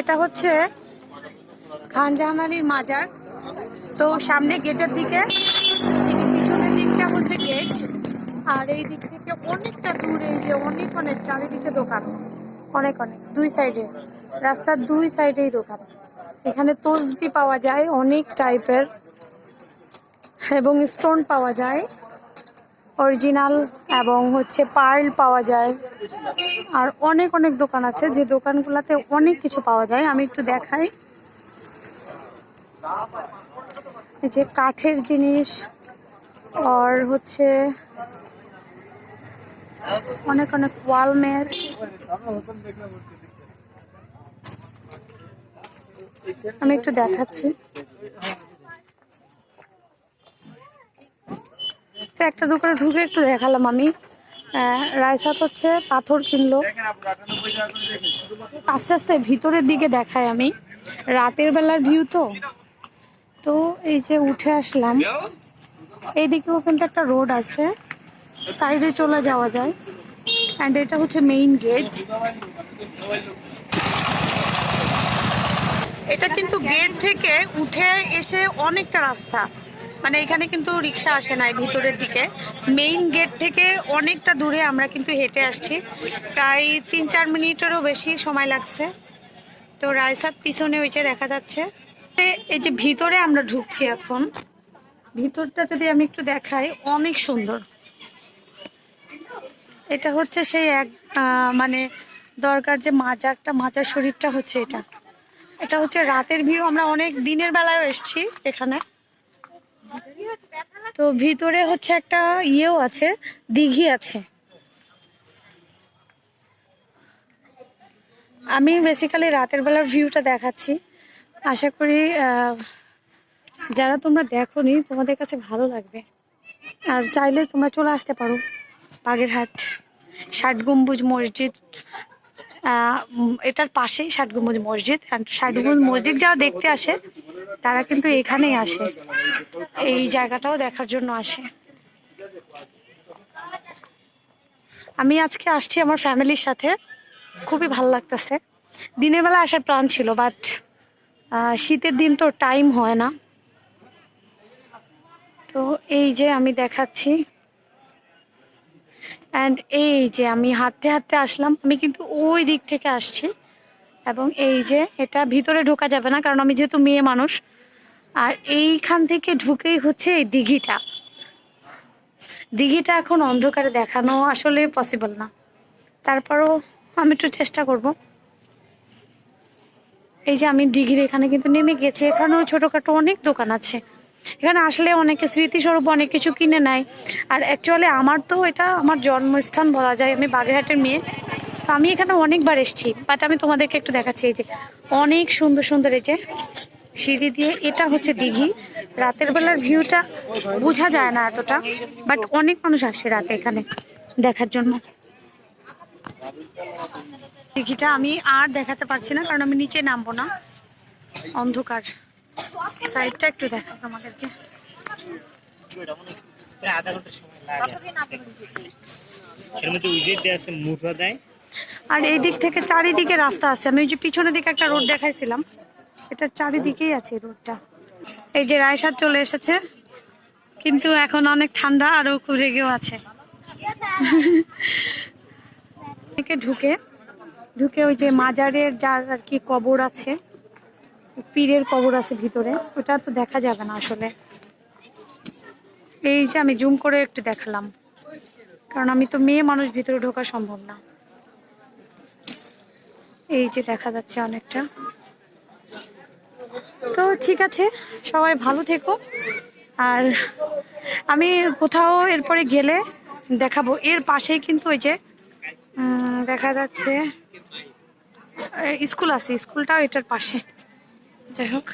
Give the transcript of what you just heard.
এটা হচ্ছে খানজাহানারির মাজার। তো সামনে গেটের দিকে পিছনের দিকটা হচ্ছে গেট। আর এই দিক থেকে অনেকটা দূরে যে অনেক অনেক চারিদিকে দোকান। অনেক অনেক, দুই সাইডে। রাস্তার দুই সাইডেই দোকান। এখানে তসবি পাওয়া যায় অনেক টাইপের এবং স্টোন পাওয়া যায়। অরিজিনাল এবং হচ্ছে পার্ল পাওয়া যায়। আর অনেক অনেক দোকান আছে যে দোকানগুলোতে অনেক কিছু পাওয়া যায়। আমি একটু দেখাই। যে কাঠের জিনিস আর হচ্ছে অনেক অনেক ওয়ালমেট আমি একটু দেখাচ্ছি। একটা দোকানে ঢুকে একটু দেখালাম আমি। রায়সাত হচ্ছে পাথর কিনলো। আস্তে আস্তে ভিতরের দিকে দেখাই আমি। রাতের বেলার ভিউ তো। তো এই যে উঠে আসলাম। এইদিকেও কিন্তু একটা রোড আছে। সাইডে চলে যাওয়া যায়। অ্যান্ড এটা হচ্ছে মেইন গেট এটা কিন্তু গেট থেকে উঠে এসে অনেকটা রাস্তা। মানে এখানে কিন্তু রিক্সা আসে নাই ভিতরের দিকে। মেইন গেট থেকে অনেকটা দূরে আমরা কিন্তু হেঁটে আসছি। প্রায় তিন চার মিনিটেরও বেশি সময় লাগছে। তো রায়সাত পিছনে ওই যে দেখা যাচ্ছে। এই যে ভিতরে আমরা ঢুকছি এখন, ভিতরটা যদি আমি একটু দেখাই, অনেক সুন্দর। এটা হচ্ছে সেই এক মানে দরকার যে মাজারটা মাজার শরীরটা হচ্ছে এটা। এটা হচ্ছে রাতের ভিউ, আমরা অনেক দিনের বেলায় এসেছি এখানে। তো ভিতরে হচ্ছে একটা ইয়েও আছে, দিঘি আছে। আমি বেসিক্যালি রাতের বেলার ভিউটা দেখাচ্ছি। আশা করি যারা তোমরা দেখোনি, তোমাদের কাছে ভালো লাগবে। আর চাইলে তোমরা চলে আসতে পারো, বাগেরহাট। ষাট গম্বুজ মসজিদ এটার পাশেই ষাট গম্বুজ মসজিদ। ষাট গম্বুজ মসজিদ যারা দেখতে আসে, তারা কিন্তু এখানেই আসে। এই জায়গাটাও দেখার জন্য আসে। আমি আজকে আসছি আমার ফ্যামিলির সাথে। খুবই ভালো লাগতেছে। দিনের বেলা আসার প্ল্যান ছিল, বাট শীতের দিন তো টাইম হয় না। তো এই যে আমি দেখাচ্ছি। অ্যান্ড এই যে আমি হাঁটতে হাঁটতে আসলাম, আমি কিন্তু ওই দিক থেকে আসছি। এবং এই যে এটা ভিতরে ঢোকা যাবে না, কারণ আমি যেহেতু মেয়ে মানুষ আর এইখান থেকে ঢুকেই হচ্ছে এই দিঘিটা। দিঘিটা এখন অন্ধকারে দেখানো আসলে পসিবল না। তারপরও আমি একটু চেষ্টা করব। এই যে আমি দিঘির এখানে কিন্তু নেমে গেছি। এখানেও ছোটোখাটো অনেক দোকান আছে। এখানে আসলে অনেকে স্মৃতিস্বরূপ অনেক কিছু কিনে নেয়। আর অ্যাকচুয়ালি আমার তো এটা আমার জন্মস্থান বলা যায়। আমি বাগেরহাটের মেয়ে। তো আমি এখানে অনেকবার এসেছি। বাট আমি তোমাদেরকে একটু দেখাচ্ছি এই যে। অনেক সুন্দর সুন্দর এই যে সিঁড়ি দিয়ে এটা হচ্ছে দিঘি। রাতের বেলার ভিউটা বোঝা যায় না এতটা বাট অনেক মানুষ আসে রাতে এখানে দেখার জন্য। দিঘিটা আমি আর দেখাতে পারছি না, কারণ আমি নিচে নামবো না। অন্ধকার। সাইডটা একটু দেখা আমাদেরকে আর এই দিক থেকে চারিদিকে রাস্তা আছে। আমি ওই যে পিছনের দিকে একটা রোড দেখাইছিলাম। এটার চারিদিকেই আছে রোডটা। এই যে রায়সাদ চলে এসেছে, কিন্তু এখন অনেক ঠান্ডা আরও খুব রেগেও আছে। একে ঢুকে ঢুকে ওই যে মাজারের যার আর কি কবর আছে, পীরের কবর আছে ভিতরে, ওটা তো দেখা যাবে না আসলে। এই যে আমি জুম করে একটু দেখালাম, কারণ আমি তো মেয়ে মানুষ ভিতরে ঢোকা সম্ভব না। এই যে দেখা যাচ্ছে অনেকটা। ঠিক আছে, সবাই ভালো থেকো। আর আমি কোথাও এরপরে গেলে দেখাবো। এর পাশেই কিন্তু ওই যে দেখা যাচ্ছে স্কুল আছে, স্কুলটাও এটার পাশে। যাই হোক।